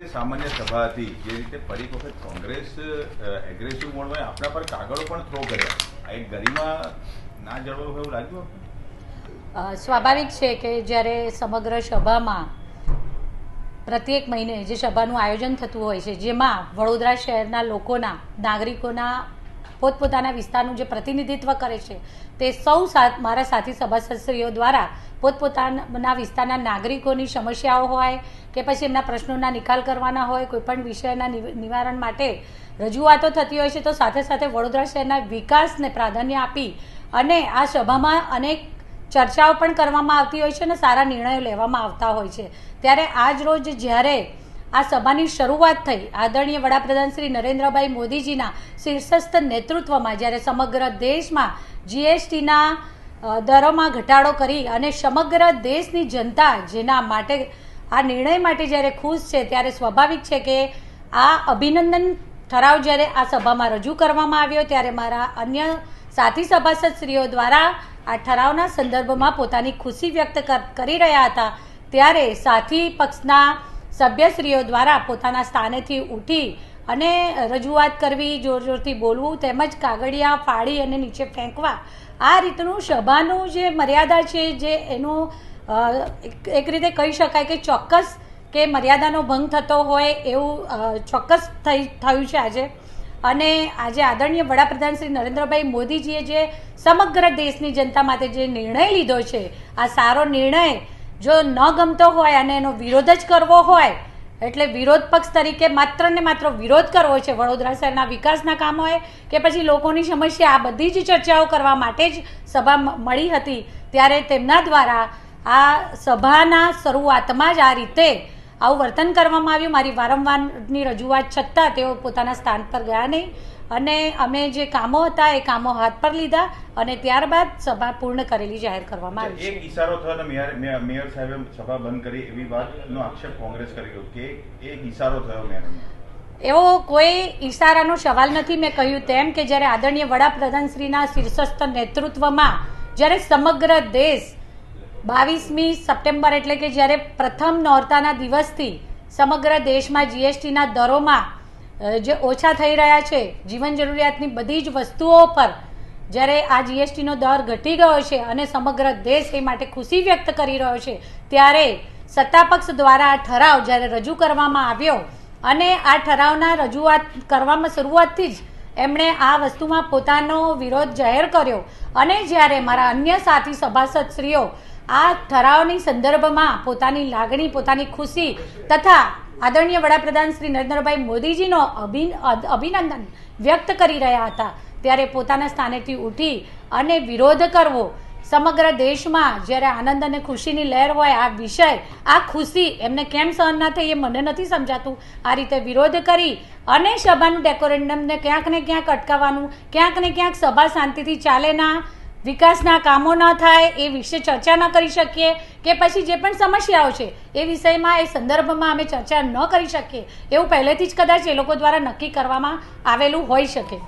સામાન્ય સભા હતી જે રીતે ફરી વખત કોંગ્રેસ એગ્રેસિવ મોડમાં આપણા પર કાગળો પણ થ્રો કર્યા. આ એક ગરિમા ના જળવાયું એવું લાગ્યું સ્વાભાવિક છે કે જ્યારે સમગ્ર સભામાં પ્રત્યેક મહિને જે સભાનું આયોજન થતું હોય છે, જેમાં વડોદરા શહેરના લોકોના, નાગરિકોના પોતપોતાના વિસ્તારનું જે પ્રતિનિધિત્વ કરે છે, તે સૌ મારા સાથી સભાસદશ્રીઓ દ્વારા પોતપોતાના વિસ્તારના નાગરિકોની સમસ્યાઓ હોય કે પછી એમના પ્રશ્નોના નિકાલ કરવાના હોય, કોઈપણ વિષયના નિવારણ માટે રજૂઆતો થતી હોય છે, તો સાથે સાથે વડોદરા શહેરના વિકાસને પ્રાધાન્ય આપી અને આ સભામાં અનેક ચર્ચાઓ પણ કરવામાં આવતી હોય છે અને સારા નિર્ણયો લેવામાં આવતા હોય છે. ત્યારે આજ રોજ જ્યારે આ સભાની શરૂઆત થઈ. આદરણીય વડાપ્રધાન શ્રી નરેન્દ્રભાઈ મોદીજીના શીર્ષસ્થ નેતૃત્વમાં જ્યારે સમગ્ર દેશમાં જીએસટીના દરોમાં ઘટાડો કરી અને સમગ્ર દેશની જનતા જેના માટે, આ નિર્ણય માટે જ્યારે ખુશ છે ત્યારે સ્વાભાવિક છે કે આ અભિનંદન ઠરાવ જ્યારે આ સભામાં રજૂ કરવામાં આવ્યો ત્યારે મારા અન્ય સાથી સભાસદશ્રીઓ દ્વારા આ ઠરાવના સંદર્ભમાં પોતાની ખુશી વ્યક્ત કરી રહ્યા હતા. ત્યારે સાથી પક્ષના સભ્યશ્રીઓ દ્વારા પોતાના સ્થાનેથી ઉઠી અને રજૂઆત કરવી જોર જોરથી બોલવું, તેમજ કાગળિયા ફાડી અને નીચે ફેંકવા, આ રીતનું સભાનું જે મર્યાદા છે જે એનું એક- રીતે કહી શકાય કે ચોક્કસ કે મર્યાદાનો ભંગ થતો હોય એવું ચોક્કસ થઈ, થયું છે આજે. અને આજે આદરણીય વડાપ્રધાન શ્રી નરેન્દ્રભાઈ મોદીજીએ જે સમગ્ર દેશની જનતા માટે જે નિર્ણય લીધો છે, આ સારો નિર્ણય જો ન ગમતો હોય અને એનો વિરોધ જ કરવો હોય, એટલે વિરોધ પક્ષ તરીકે માત્ર ને માત્ર વિરોધ કરવો છે વડોદરા શહેરના વિકાસના કામ હોય કે પછી લોકોની સમસ્યા, આ બધી જ ચર્ચાઓ કરવા માટે જ સભા મળી હતી. ત્યારે તેમના દ્વારા આ સભાના શરૂઆતમાં જ આ રીતે આવું વર્તન કરવામાં આવ્યું. મારી વારંવારની રજૂઆત છતાં તેઓ પોતાના સ્થાન પર ગયા નહીં. અને અમે જે કામો હતા એ કામો હાથ પર લીધા અને ત્યારબાદ સભા પૂર્ણ કરેલી જાહેર કરવામાં આવી એક ઈશારો થયો મેયર સાહેબે સભા બંધ કરી એવી વાતનો આક્ષેપ કોંગ્રેસ કરી ગયો કે એક ઈશારો થયો મેયરનો. એવો કોઈ ઈશારાનો સવાલ નથી. મેં કહ્યું તેમ કે જ્યારે આદરણીય વડાપ્રધાન શ્રીના શીર્ષસ્થ નેતૃત્વમાં જ્યારે સમગ્ર દેશ બાવીસમી સપ્ટેમ્બર એટલે કે જ્યારે પ્રથમ નોરતાના દિવસથી સમગ્ર દેશમાં જીએસટીના દરોમાં જે ઓછા થઈ રહ્યા છે, જીવન જરૂરિયાતની બધી જ વસ્તુઓ પર જ્યારે આ જીએસટીનો દર ઘટી ગયો છે અને સમગ્ર દેશ એ માટે ખુશી વ્યક્ત કરી રહ્યો છે, ત્યારે સત્તાપક્ષ દ્વારા આ ઠરાવ જ્યારે રજૂ કરવામાં આવ્યો અને આ ઠરાવના રજૂઆત કરવામાં શરૂઆતથી જ એમણે આ વસ્તુમાં પોતાનો વિરોધ જાહેર કર્યો. અને જ્યારે મારા અન્ય સાથી સભાસદશ્રીઓ આ ઠરાવની સંદર્ભમાં પોતાની લાગણી, પોતાની ખુશી તથા આદરણીય વડાપ્રધાન શ્રી નરેન્દ્રભાઈ મોદીજીનો અભિન અભિનંદન વ્યક્ત કરી રહ્યા હતા. ત્યારે પોતાના સ્થાનેથી ઉઠી અને વિરોધ કરવો. સમગ્ર દેશમાં જ્યારે આનંદ અને ખુશીની લહેર હોય, આ વિષય, આ ખુશી એમને કેમ સહન ના થઈ એ મને નથી સમજાતું. આ રીતે વિરોધ કરી અને સભાનું ડેકોરેન્ડમને ક્યાંક ને ક્યાંક અટકાવવાનું, ક્યાંક ને ક્યાંક સભા શાંતિથી ચાલે ના વિકાસના કામો ન થાય એ વિશે ચર્ચા ન કરી શકીએ કે પછી જે પણ સમસ્યાઓ છે એ વિષયમાં, એ સંદર્ભમાં અમે ચર્ચા ન કરી શકીએ. એવું પહેલેથી જ કદાચ એ લોકો દ્વારા નક્કી કરવામાં આવેલું હોઈ શકે.